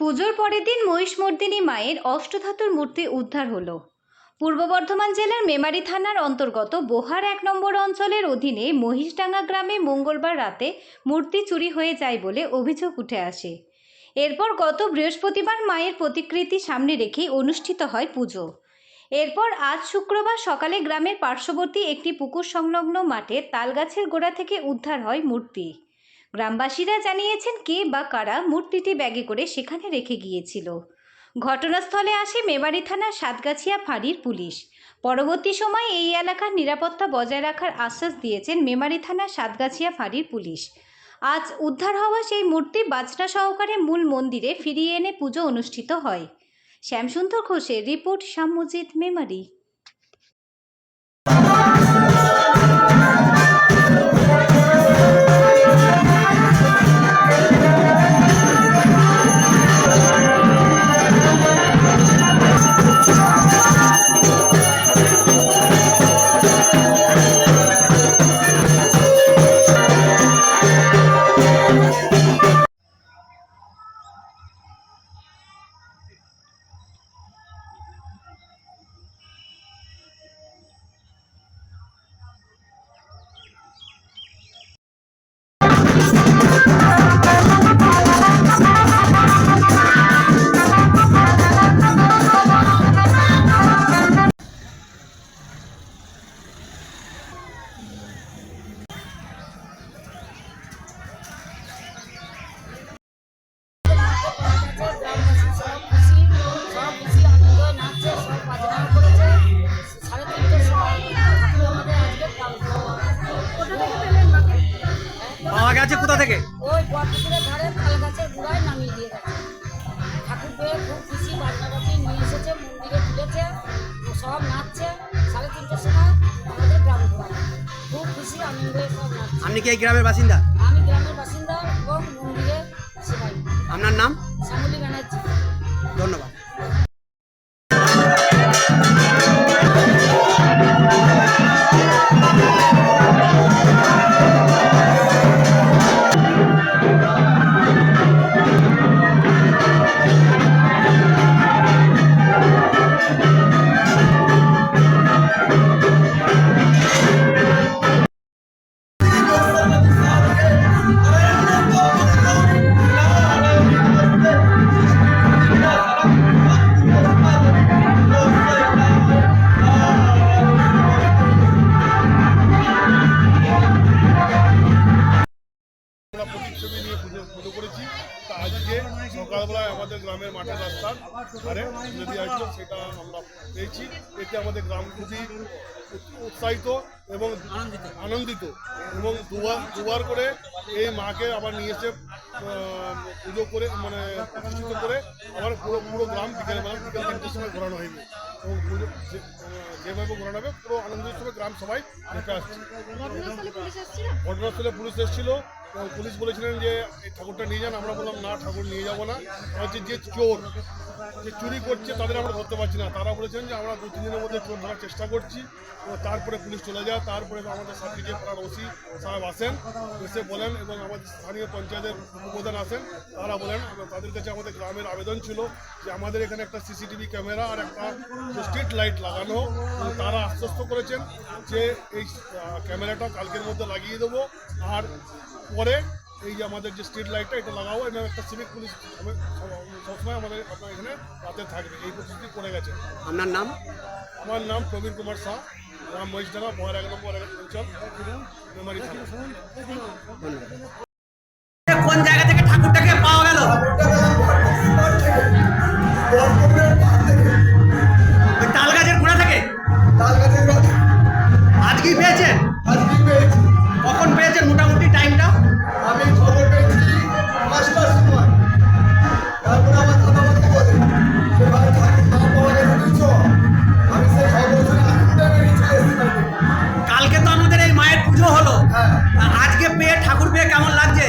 পুজোর পরের দিন মহিষমর্দিনী মায়ের অষ্টধাতুর মূর্তি উদ্ধার হলো। পূর্ব বর্ধমান জেলার মেমারি থানার অন্তর্গত বোহার এক নম্বর অঞ্চলের অধীনে মহিষডাঙ্গা গ্রামে মঙ্গলবার রাতে মূর্তি চুরি হয়ে যায় বলে অভিযোগ উঠে আসে। এরপর গত বৃহস্পতিবার মায়ের প্রতিকৃতি সামনে রেখেই অনুষ্ঠিত হয় পুজো। এরপর আজ শুক্রবার সকালে গ্রামের পার্শ্ববর্তী একটি পুকুর সংলগ্ন মাঠে তালগাছের গোড়া থেকে উদ্ধার হয় মূর্তি। গ্রামবাসীরা জানিয়েছেন কে বা কারা মূর্তিটি ব্যাগে করে সেখানে রেখে গিয়েছিল। ঘটনাস্থলে আসে মেমারি থানার সাতগাছিয়া ফাঁড়ির পুলিশ। পরবর্তী সময় এই এলাকার নিরাপত্তা বজায় রাখার আশ্বাস দিয়েছেন মেমারি থানার সাতগাছিয়া ফাঁড়ির পুলিশ। আজ উদ্ধার হওয়া সেই মূর্তি বাজনা সহকারে মূল মন্দিরে ফিরিয়ে এনে পুজো অনুষ্ঠিত হয়। শ্যামসুন্দর ঘোষের রিপোর্ট শামুজিদ মেমারি। থেকে ওই বটপুকুরের ধারে তাল গাছের গোড়ায় নামিয়ে দিয়ে গেছে। ঠাকুর পেয়ে খুব খুশি বাজনা বাজি নিয়ে এসেছে মন্দিরে তুলেছে সব নাচছে সাড়ে তিনটের সময় আমাদের গ্রাম ঘোরা খুব খুশি আনন্দে সব নাচছে। আপনি কি এই গ্রামের বাসিন্দা? আমি গ্রামের বাসিন্দা এবং মন্দিরে সেবাই। আপনার নাম? শ্যামলী ব্যানার্জি। ধন্যবাদ। সকালবেলায় আমাদের গ্রামের মাঠের রাস্তার ধারে যদি আসলো সেটা আমরা পেয়েছি। এতে আমাদের গ্রাম খুবই উৎসাহিত এবং আনন্দিত এবং দুবার দুবার করে এই মাকে আবার নিয়ে এসে পুজো করে মানে প্রতিষ্ঠিত করে আবার পুরো পুরো গ্রাম বিকেলবেলা বিকেল তিনটের সময় ঘোরানো হয়নি। এবং পুজো যেভাবে ঘোরানো হবে পুরো আনন্দের সঙ্গে গ্রাম সবাই দেখে আসছে। ঘটনাস্থলে পুলিশ এসেছিল। পুলিশ বলেছিলেন যে এই ঠাকুরটা নিয়ে যান, আমরা বললাম, না, ঠাকুর নিয়ে যাব না। হচ্ছে যে চোর, যে চুরি করছে, তাদের আমরা ধরতে পারছি না। তারা বলেছেন যে, আমরা দু তিন দিনের মধ্যে চোর ধরার চেষ্টা করছি। তারপরে পুলিশ চলে যায়। তারপরে আমাদের যে পাড়ার ওসি সাহেব আসেন, এসে বলেন এবং আমাদের স্থানীয় পঞ্চায়েতের উপপ্রধান আসেন। তারা বলেন, তাদের কাছে আমাদের গ্রামের আবেদন ছিল যে, আমাদের এখানে একটা সিসিটিভি ক্যামেরা আর একটা স্ট্রিট লাইট লাগানো। তারা আশ্বস্ত করেছেন যে, এই ক্যামেরাটা কালকের মধ্যে লাগিয়ে দেবো। আর পরে এই যে আমাদের যে স্ট্রিট লাইটটা এটা লাগাবো এবং একটা সিভিক পুলিশ সবসময় আমাদের আপনার এখানে রাতে থাকবে এই প্রস্তুতি করে গেছে। আপনার নাম? আমার নাম প্রবীর কুমার শাহ গ্রাম মহিষডাঙ্গা পয়ার এক নম্বর অঞ্চল মেমারি কেমন লাগছে?